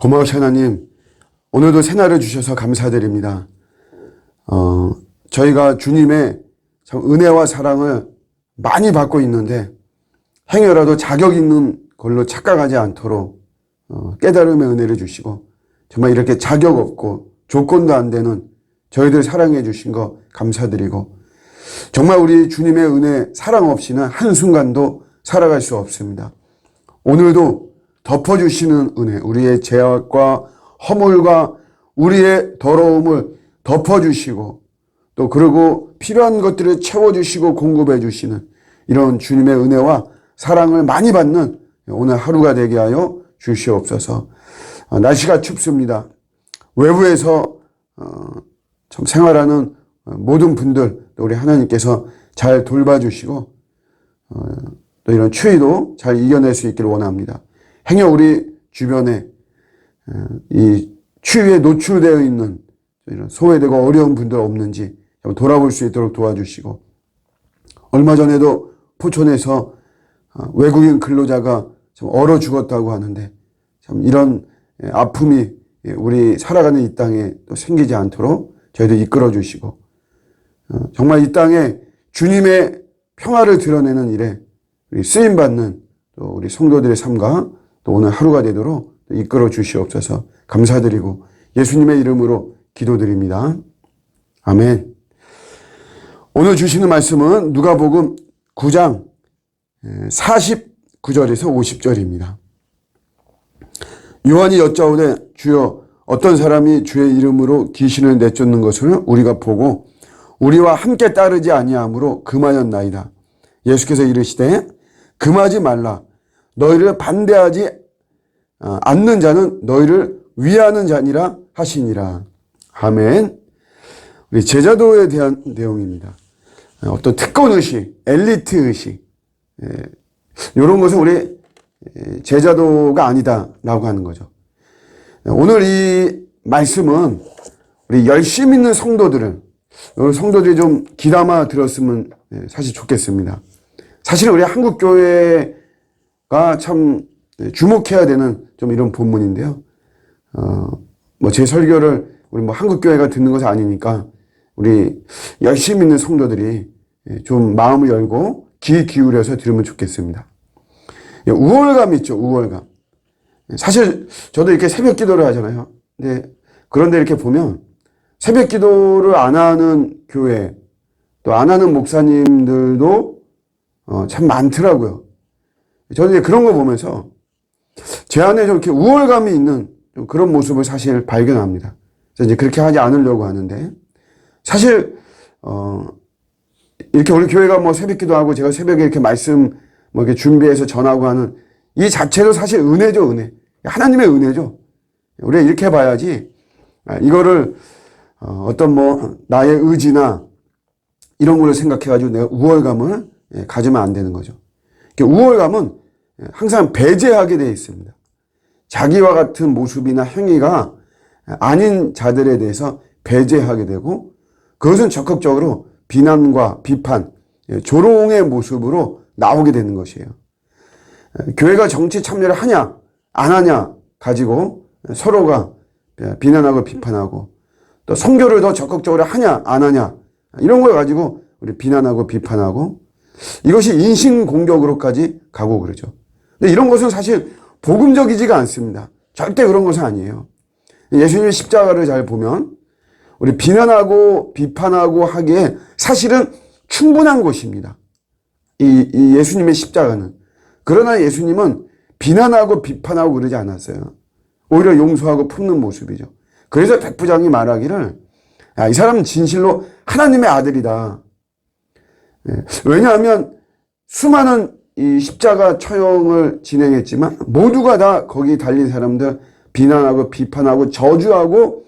고마우신 하나님, 오늘도 새날을 주셔서 감사드립니다. 어, 저희가 주님의 참 은혜와 사랑을 많이 받고 있는데, 행여라도 자격 있는 걸로 착각하지 않도록 어, 깨달음의 은혜를 주시고, 정말 이렇게 자격 없고 조건도 안 되는 저희들 사랑해 주신 거 감사드리고, 정말 우리 주님의 은혜, 사랑 없이는 한순간도 살아갈 수 없습니다. 오늘도 덮어주시는 은혜, 우리의 죄악과 허물과 우리의 더러움을 덮어주시고 또 그리고 필요한 것들을 채워주시고 공급해 주시는 이런 주님의 은혜와 사랑을 많이 받는 오늘 하루가 되게 하여 주시옵소서. 어, 날씨가 춥습니다. 외부에서 어, 참 생활하는 모든 분들 또 우리 하나님께서 잘 돌봐주시고 어, 또 이런 추위도 잘 이겨낼 수 있기를 원합니다. 행여 우리 주변에 어, 이 추위에 노출되어 있는 이런 소외되고 어려운 분들 없는지 돌아볼 수 있도록 도와주시고 얼마 전에도 포천에서 어, 외국인 근로자가 좀 얼어 죽었다고 하는데 참 이런 예, 아픔이 예, 우리 살아가는 이 땅에 또 생기지 않도록 저희도 이끌어 주시고 어, 정말 이 땅에 주님의 평화를 드러내는 일에 쓰임 받는 또 우리 성도들의 삶과 또 오늘 하루가 되도록 이끌어 주시옵소서 감사드리고 예수님의 이름으로 기도드립니다. 아멘. 오늘 주시는 말씀은 누가복음 9장 49절에서 50절입니다. 요한이 여짜오되 주여 어떤 사람이 주의 이름으로 귀신을 내쫓는 것을 우리가 보고 우리와 함께 따르지 아니하므로 금하였나이다. 예수께서 이르시되 금하지 말라. 너희를 반대하지 어, 않는 자는 너희를 위하는 자니라 하시니라. 아멘. 우리 제자도에 대한 내용입니다. 어떤 특권 의식, 엘리트 의식, 이런 것은 우리 제자도가 아니다라고 하는 거죠. 오늘 이 말씀은 우리 열심 있는 성도들은 우리 성도들이 좀 귀담아 들었으면 사실 좋겠습니다. 사실 우리 한국 교회가 참 주목해야 되는 좀 이런 본문인데요. 어, 뭐 제 설교를 우리 뭐 한국 교회가 듣는 것이 아니니까 우리 열심 있는 성도들이 좀 마음을 열고 귀 기울여서 들으면 좋겠습니다. 우월감 있죠, 우월감. 사실 저도 이렇게 새벽 기도를 하잖아요. 근데 그런데 이렇게 보면 새벽 기도를 안 하는 교회 또 안 하는 목사님들도 어, 참 많더라고요. 저는 이제 그런 거 보면서 제 안에 좀 이렇게 우월감이 있는 그런 모습을 사실 발견합니다. 이제 그렇게 하지 않으려고 하는데 사실 어 이렇게 우리 교회가 뭐 새벽기도 하고 제가 새벽에 이렇게 말씀 뭐 이렇게 준비해서 전하고 하는 이 자체도 사실 은혜죠 은혜 하나님의 은혜죠. 우리가 이렇게 봐야지 아, 이거를 어, 어떤 뭐 나의 의지나 이런 걸 생각해가지고 내가 우월감을 예, 가지면 안 되는 거죠. 우월감은 항상 배제하게 되어 있습니다. 자기와 같은 모습이나 행위가 아닌 자들에 대해서 배제하게 되고 그것은 적극적으로 비난과 비판, 예, 조롱의 모습으로 나오게 되는 것이에요. 교회가 정치 참여를 하냐, 안 하냐 가지고 서로가 비난하고 비판하고 또 성교를 더 적극적으로 하냐, 안 하냐 이런 걸 가지고 우리 비난하고 비판하고 이것이 인신 공격으로까지 가고 그러죠. 근데 이런 것은 사실 복음적이지가 않습니다. 절대 그런 것은 아니에요. 예수님의 십자가를 잘 보면 우리 비난하고 비판하고 하기에 사실은 충분한 것입니다. 이, 이 예수님의 십자가는. 그러나 예수님은 비난하고 비판하고 그러지 않았어요. 오히려 용서하고 품는 모습이죠. 그래서 백부장이 말하기를 야, 이 사람은 진실로 하나님의 아들이다. 예. 왜냐하면 수많은 이 십자가 처형을 진행했지만 모두가 다 거기 달린 사람들 비난하고 비판하고 저주하고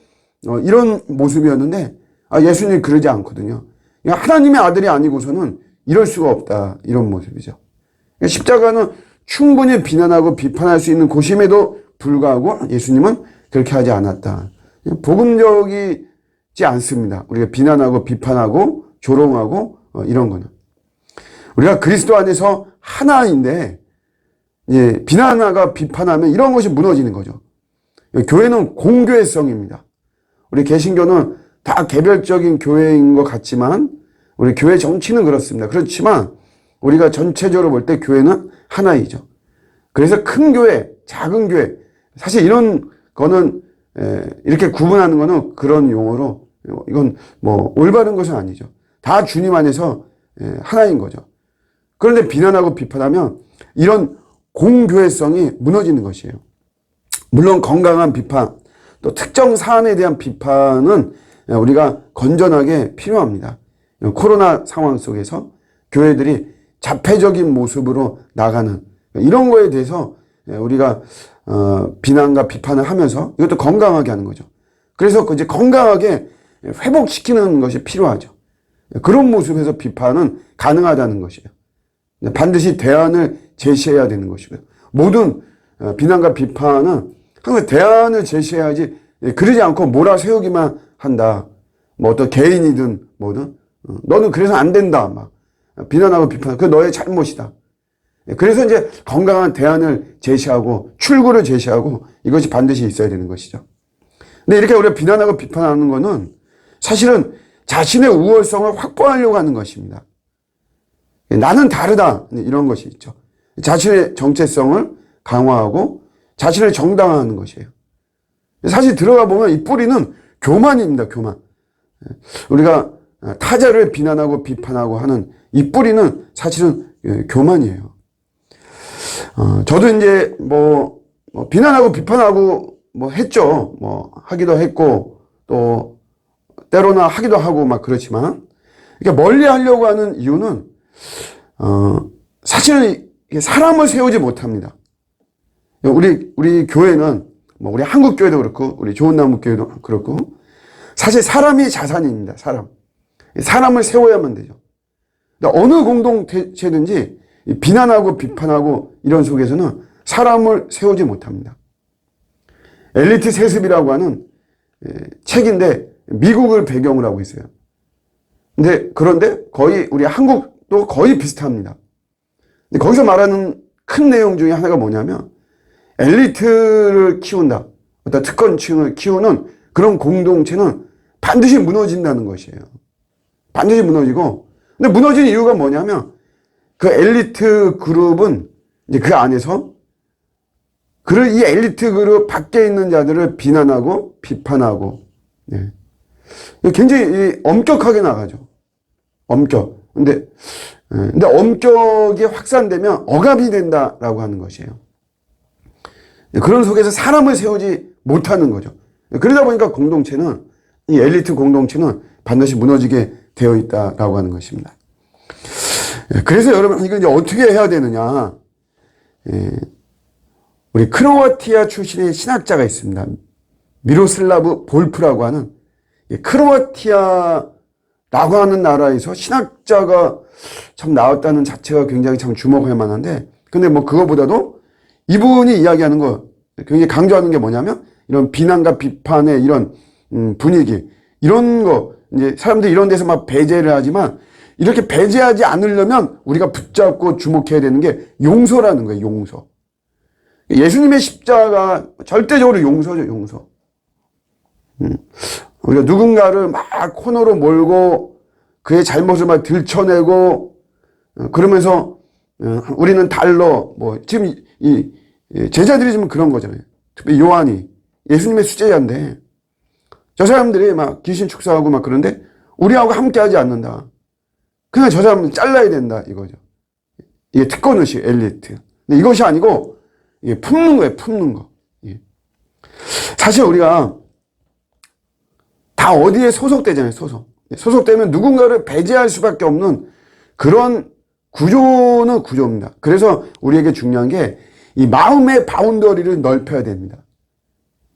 어, 이런 모습이었는데 아, 예수님 그러지 않거든요. 하나님의 아들이 아니고서는 이럴 수가 없다 이런 모습이죠. 십자가는 충분히 비난하고 비판할 수 있는 곳임에도 불구하고 예수님은 그렇게 하지 않았다. 복음적이지 않습니다. 우리가 비난하고 비판하고 조롱하고 어, 이런 거는 우리가 그리스도 안에서 하나인데 예, 비난하가 비판하면 이런 것이 무너지는 거죠. 교회는 공교회성입니다. 우리 개신교는 다 개별적인 교회인 것 같지만 우리 교회 정치는 그렇습니다. 그렇지만 우리가 전체적으로 볼 때 교회는 하나이죠. 그래서 큰 교회, 작은 교회 사실 이런 거는 에, 이렇게 구분하는 거는 그런 용어로 이건 뭐 올바른 것은 아니죠. 다 주님 안에서 에, 하나인 거죠. 그런데 비난하고 비판하면 이런 공교회성이 무너지는 것이에요. 물론 건강한 비판, 또 특정 사안에 대한 비판은 우리가 건전하게 필요합니다. 코로나 상황 속에서 교회들이 자폐적인 모습으로 나가는 이런 거에 대해서 우리가 어, 비난과 비판을 하면서 이것도 건강하게 하는 거죠. 그래서 이제 건강하게 회복시키는 것이 필요하죠. 그런 모습에서 비판은 가능하다는 것이에요. 반드시 대안을 제시해야 되는 것이고요. 모든 어, 비난과 비판은 항상 대안을 제시해야지 그러지 않고 몰아세우기만 한다. 뭐 어떤 개인이든 뭐든 어, 너는 그래서 안 된다. 막 비난하고 비판. 그 너의 잘못이다. 그래서 이제 건강한 대안을 제시하고 출구를 제시하고 이것이 반드시 있어야 되는 것이죠. 근데 이렇게 우리가 비난하고 비판하는 거는 사실은 자신의 우월성을 확보하려고 하는 것입니다. 나는 다르다. 이런 것이 있죠. 자신의 정체성을 강화하고 자신을 정당화하는 것이에요. 사실 들어가 보면 이 뿌리는 교만입니다. 교만. 우리가 타자를 비난하고 비판하고 하는 이 뿌리는 사실은 교만이에요. 어, 저도 이제 뭐, 뭐, 비난하고 비판하고 뭐 했죠. 뭐 하기도 했고 또 때로나 하기도 하고 막 그렇지만 이렇게 멀리 하려고 하는 이유는 어, 사실은 사람을 세우지 못합니다. 우리 우리 교회는 뭐 우리 한국 교회도 그렇고 우리 좋은 나무 교회도 그렇고 사실 사람이 자산입니다. 사람 사람을 세워야만 되죠. 어느 공동체든지 비난하고 비판하고 이런 속에서는 사람을 세우지 못합니다. 엘리트 세습이라고 하는 책인데 미국을 배경으로 하고 있어요. 근데 그런데 거의 우리 한국 도 거의 비슷합니다. 근데 거기서 말하는 큰 내용 중에 하나가 뭐냐면 엘리트를 키운다. 어떤 특권층을 키우는 그런 공동체는 반드시 무너진다는 것이에요. 반드시 무너지고 근데 무너진 이유가 뭐냐면 그 엘리트 그룹은 이제 그 안에서 그를 이 엘리트 그룹 밖에 있는 자들을 비난하고 비판하고 네. 굉장히 엄격하게 나가죠. 엄격. 근데 예, 근데 엄격이 확산되면 억압이 된다라고 하는 것이에요. 그런 속에서 사람을 세우지 못하는 거죠. 그러다 보니까 공동체는 이 엘리트 공동체는 반드시 무너지게 되어 있다라고 하는 것입니다. 예, 그래서 여러분 이거 이제 어떻게 해야 되느냐? 예, 우리 크로아티아 출신의 신학자가 있습니다. 미로슬라브 볼프라고 하는 크로아티아 라고 하는 나라에서 신학자가 참 나왔다는 자체가 굉장히 참 주목할 만한데 근데 뭐 그거보다도 이분이 이야기하는 거 굉장히 강조하는 게 뭐냐면 이런 비난과 비판의 이런 음, 분위기 이런 거 이제 사람들이 이런 데서 막 배제를 하지만 이렇게 배제하지 않으려면 우리가 붙잡고 주목해야 되는 게 용서라는 거예요, 용서. 예수님의 십자가 절대적으로 용서죠, 용서. 음. 우리가 누군가를 막 코너로 몰고 그의 잘못을 막 들춰내고 어, 그러면서 어, 우리는 달러 뭐 지금 이 제자들이 좀 그런 거잖아요. 특히 요한이 예수님의 수제자인데 저 사람들이 막 귀신 축사하고 막 그런데 우리하고 함께하지 않는다. 그냥 저 사람은 잘라야 된다 이거죠. 이게 특권 의식 엘리트. 근데 이것이 아니고 품는 거예요. 품는 거. 예. 사실 우리가 다 어디에 소속되잖아요. 소속. 소속되면 누군가를 배제할 수밖에 없는 그런 구조는 구조입니다. 그래서 우리에게 중요한 게 이 마음의 바운더리를 넓혀야 됩니다.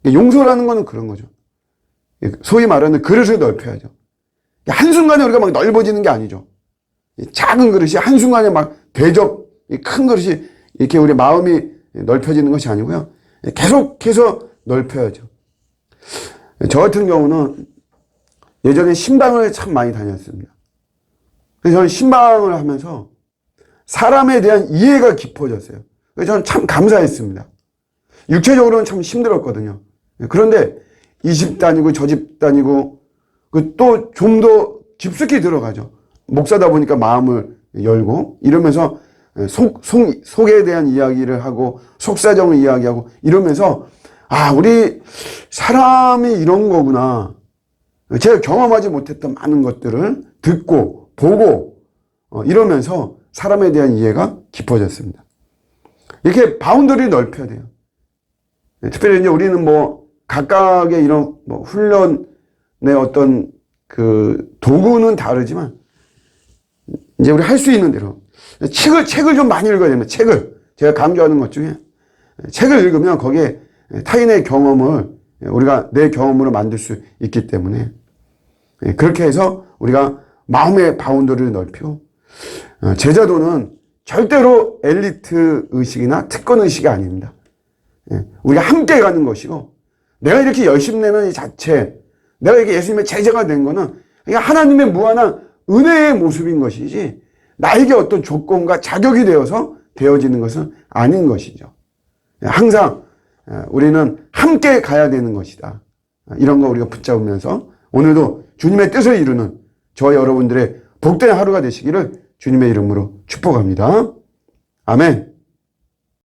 용서라는 거는 그런 거죠. 소위 말하는 그릇을 넓혀야죠. 한순간에 우리가 막 넓어지는 게 아니죠. 작은 그릇이 한순간에 막 대접, 큰 그릇이 이렇게 우리 마음이 넓혀지는 것이 아니고요. 계속해서 넓혀야죠. 저 같은 경우는 예전에 신방을 참 많이 다녔습니다. 그래서 저는 신방을 하면서 사람에 대한 이해가 깊어졌어요. 그래서 저는 참 감사했습니다. 육체적으로는 참 힘들었거든요. 그런데 이 집 다니고 저 집 다니고 그또좀 더 깊숙이 들어가죠. 목사다 보니까 마음을 열고 이러면서 속, 속, 속에 대한 이야기를 하고 속사정을 이야기하고 이러면서 아, 우리 사람이 이런 거구나. 제가 경험하지 못했던 많은 것들을 듣고 보고 어, 이러면서 사람에 대한 이해가 깊어졌습니다. 이렇게 바운더리를 넓혀야 돼요. 네, 특별히 이제 우리는 뭐 각각의 이런 뭐 훈련의 어떤 그 도구는 다르지만 이제 우리 할 수 있는 대로 책을 책을 좀 많이 읽어야 됩니다. 책을 제가 강조하는 것 중에 책을 읽으면 거기에 타인의 경험을 우리가 내 경험으로 만들 수 있기 때문에 예, 그렇게 해서 우리가 마음의 바운더리를 넓히고 어, 제자도는 절대로 엘리트 의식이나 특권 의식이 아닙니다. 예, 우리가 함께 가는 것이고 내가 이렇게 열심히 내는 이 자체 내가 이렇게 예수님의 제자가 된 거는 하나님의 무한한 은혜의 모습인 것이지 나에게 어떤 조건과 자격이 되어서 되어지는 것은 아닌 것이죠. 예, 항상 예, 우리는 함께 가야 되는 것이다. 이런 거 우리가 붙잡으면서 오늘도 주님의 뜻을 이루는 저 여러분들의 복된 하루가 되시기를 주님의 이름으로 축복합니다. 아멘.